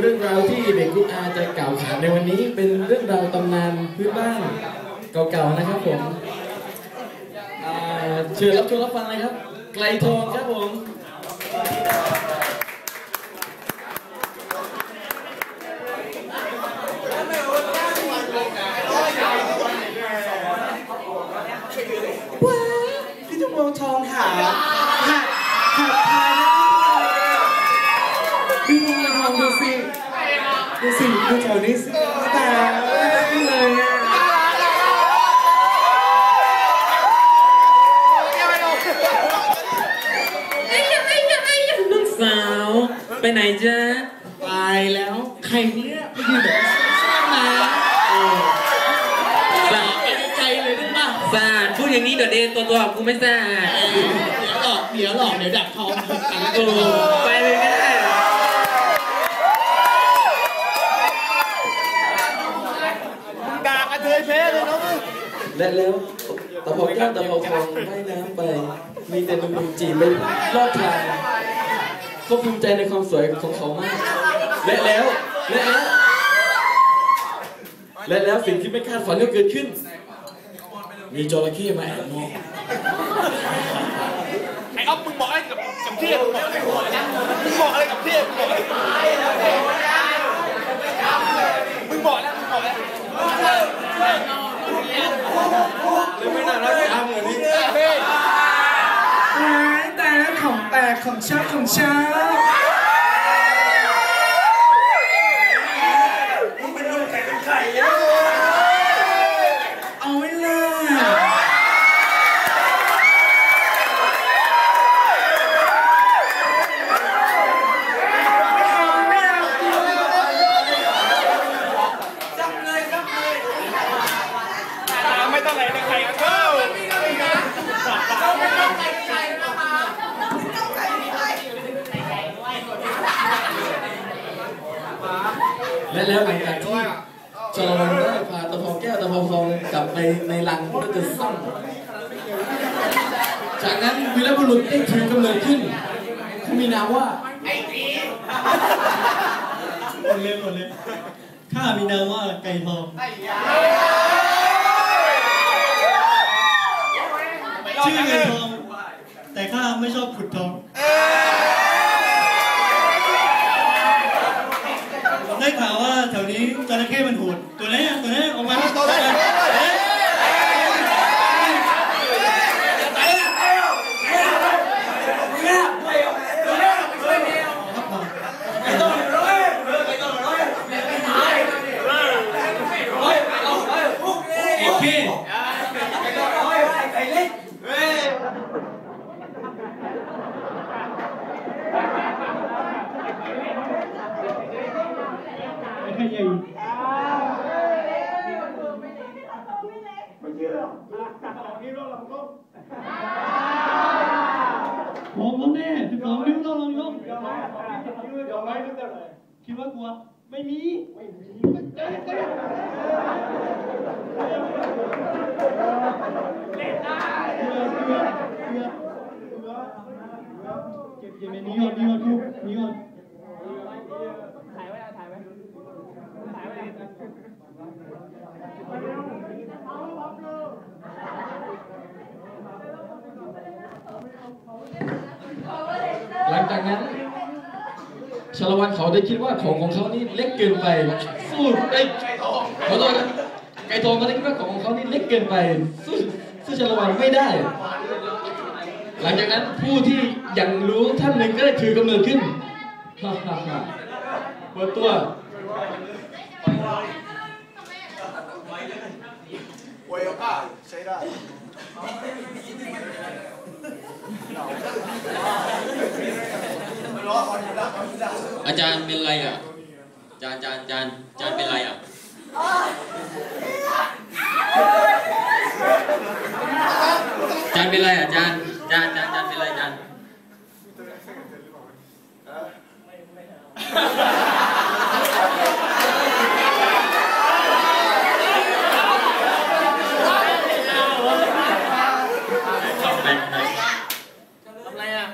เรื่องราวที่เด็กกุ๊กอาจะกล่าวขานในวันนี้ เป็นเรื่องราวตำนานพื้นบ้านเก่าๆนะครับผมอ่าเชิญรับชมรับฟังเลยครับ ไกลทองครับผม ดูสิดูแถวนี้แต่เลยอะไอ้ยอ้ยะสาว ไปไหนจ๊ะตายแล้ว ใครเนี่ยไปอยืนแบบซ่าๆนะสาไปใจเลยได้ป่ะสาดพูดอย่างนี้เดี๋ยวเดนตัวตัวกูไม่สาดเดี๋ยวหลอกเดี๋ยวหลอกเดี๋ยวดับทองกันโอ้ไปเลยก็ได้ ด่ากระเทยเพเลยน้อง และแล้วตะเภาแก้วตะเภาทองว่ายน้ำไป มีแต่หนุ่มๆจีบไปรอบทางเขาภูมิใจในความสวยของเขามาก และแล้วและแล้ว และแล้วสิ่งที่ไม่คาดฝันก็เกิดขึ้น มีจระเข้มาแอบมองไอ้อ๊อฟมึงบอกอะไรกับกับเทียบมึงบอกอะไรกับมึงบอกอะไรกับเทียบมึงบอกอะไรกับมึงบอกแล้วมึงบอกแล้ว ไม่น่ารักทำเหมือนนี้เฮ้ยว้ายตายแล้วของแตกของชอบของชอบเอาไว้เลย ไม่ต้องไหนในใครกันเข้า และแล้วหลังจากที่ชาละวันได้พาตะเภาแก้วตะเภาทองกลับไปในรังเพื่อจะซ่อมจากนั้นวีรบุรุษได้ถือกำเนิดขึ้นเขามีนามว่าหมดเลยหมดเลยข้ามีนามว่าไก่ทองชื่อไก่ทอง แต่ข้าไม่ชอบขุดทอง ได้ ข่าวว่าแถวนี้จระเข้มันโหดตัวนี้ตัวนี้ออกมาตัวนี้ โอเค ไม่ใช่ใหญ่ มองแล้วแน่สิบสองนิ้วเราลองยกคิดว่ากลัว ไม่มีเก็บเก็บในนี้ก่อนนี่ก่อนทุกนี่ก่อน หลังจาก นั้นชาละวันเขาได้คิดว่าของของเขานี่เล็กเกินไป สู้ไอ้ยขอโทษนะไก่ทองเขาได้คิดว่าของของเขานี่เล็กเกินไป สู้สู้ชาละวันไม่ได้ หลังจากนั้นผู้ที่ยังรู้ท่านหนึ่งก็ได้ถือกำเนิดขึ้นฮ่าฮ่าฮ่าเปิดตัวโวยก้าใช้ได้ อาจารย์เป็นไรอะอาจารย์อาจารย์อาจารย์อาจารย์เป็นไรอะอาจารย์เป็นไรอะอาจารย์อาจารย์อาจารย์อาจารย์เป็นไรอาจารย์ ไปไปทำไรอะ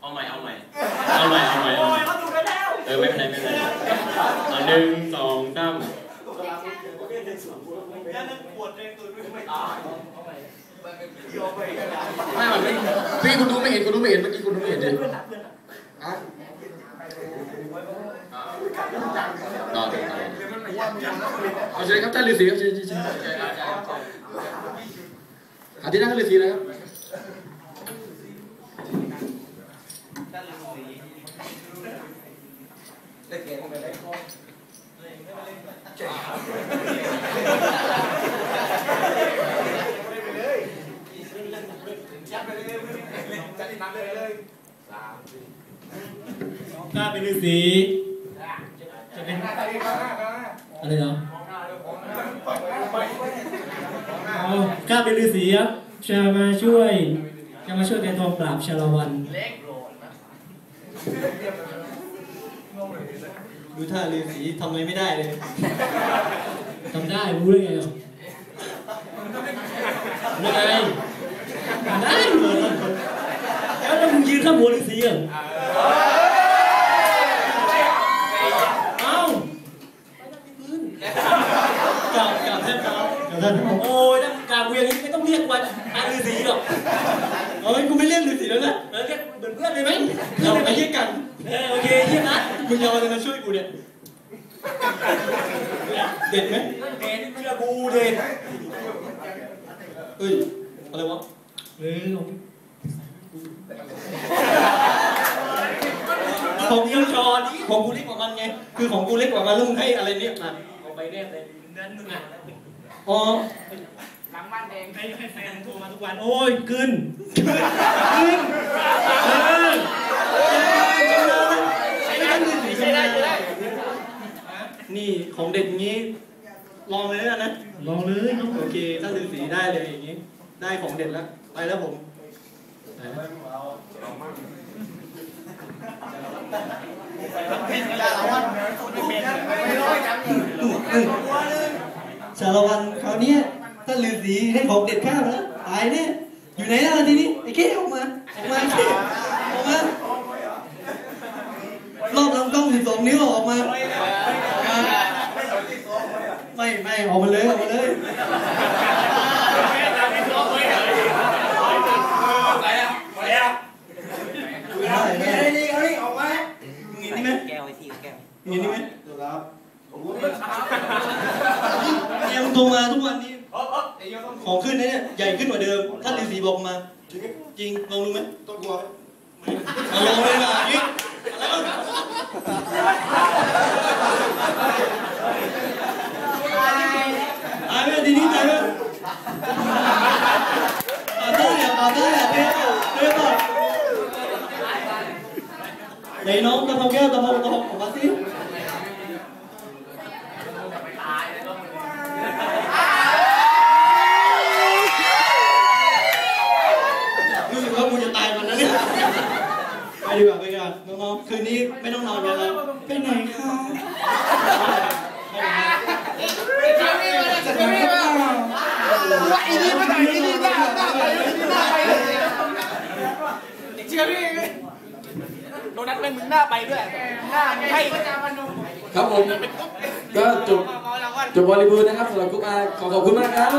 เอาใหม่ เอาใหม่ เอาใหม่ เอาใหม่ เอาใหม่เออไม่เป็นไรไม่เป็นไร ไม่มันไม่ พี่คุณดูไม่เห็นคุณดูไม่เห็นเมื่อกี้คุณดูไม่เห็นดิอะต่อต่อต่อเอาเชิญครับท่านฤาษีครับเชิญเชิญเชิญหาที่นั่งท่านฤาษีนะครับ กล้าเป็นฤาษีจะเป็นอะไรเหรออ๋อกล้าเป็นฤาษีครับจะมาช่วยจะมาช่วยแกทองปราบชาละวันดูท่าฤาษีทำอะไรไม่ได้เลยทำได้รู้ได้ไงอะรู้ได้ไงทำได้เหรอแล้วแล้วมึงยืนข้างหัวฤาษีอะเอ้ากับกับแทบเท้ากับท่านโอ้ยถ้ากราบกูอย่างนี้ไม่ต้อง เรียกวันอาฤาษีหรอกเอ้ยกูไม่เล่นฤาษีแล้วนะเออเรียกเหมือนเพื่อนเลยไหมเราไปเยี่ยกันเออ โอเคเยี่ยมนะมึงจะเอาอะไรมาช่วยกูเนี่ยเด็ดไหมเด็ดเชื่อกูเด็ดเอ้ยอะไรวะเออของกูชอนของกูเล็กกว่ามันไง คือของกูเล็กกว่ามันแล้วมึงให้อะไรเนี่ยมาเอาไปแนบเลยนั่นมึงอะอ๋อให้ให้แฟนโทรมาทุกวัน โอ้ยกึนกึนกึนเออใช้ได้ฤาษีใช้ได้ใช้ได้นี่ของเด็ดอย่างงี้ ลองเลยแล้วกันนะ ลองเลยน้องโอเค ถ้าฤาษีได้เลยอย่างงี้ ได้ของเด็ดแล้ว ไปแล้วผมสารวันคราวนี้ยถ้าฤาษีให้ของเด็ดข้าวแล้วตายแน่อยู่ไหนแล้วทีนี้ไอ้เก้ออกมาออกมาออกมารอบลำกล้องสิบสองนิ้วออกมา ไม่ไม่ออกมาเลยออกมาเลยได้ได้นี่เขานี่ออกมามีนี่ไหม แก้วไอ้ที่แก้ว มีนี่ไหม เนี่ยมึงโทรมาทุกวันนี้ของขึ้นนะเนี่ยใหญ่ขึ้นกว่าเดิม ท่านฤาษีบอกมา จริงลองดูไหมต้นกลัวเอาลองเลยนะอีกตายไหมทีนี้ตายไหมตายได้อะตายได้อะเท่เท่ป่ะไหนน้องตะเภาแก้วตะเภาตะเภาออกมาสิ รู้สึกว่ากูจะตายวันนั้นเนี่ยไป ดีกว่าไปดีกว่าน้องๆคืนนี้ไม่ต้องนอนกันแล้วไปไหนคะจะไปไหนคะว่าอีนี่มาไหนอีนี่หน้าหน้าไปอีนี่หน้าไปเชื่อพี่โดนัทเป็นมึงหน้าไปด้วยหน้าให้ประจามันดูครับผมก็จบจบบริบูรณ์นะครับสำหรับกรุ๊ปอาขอขอบคุณมากครับ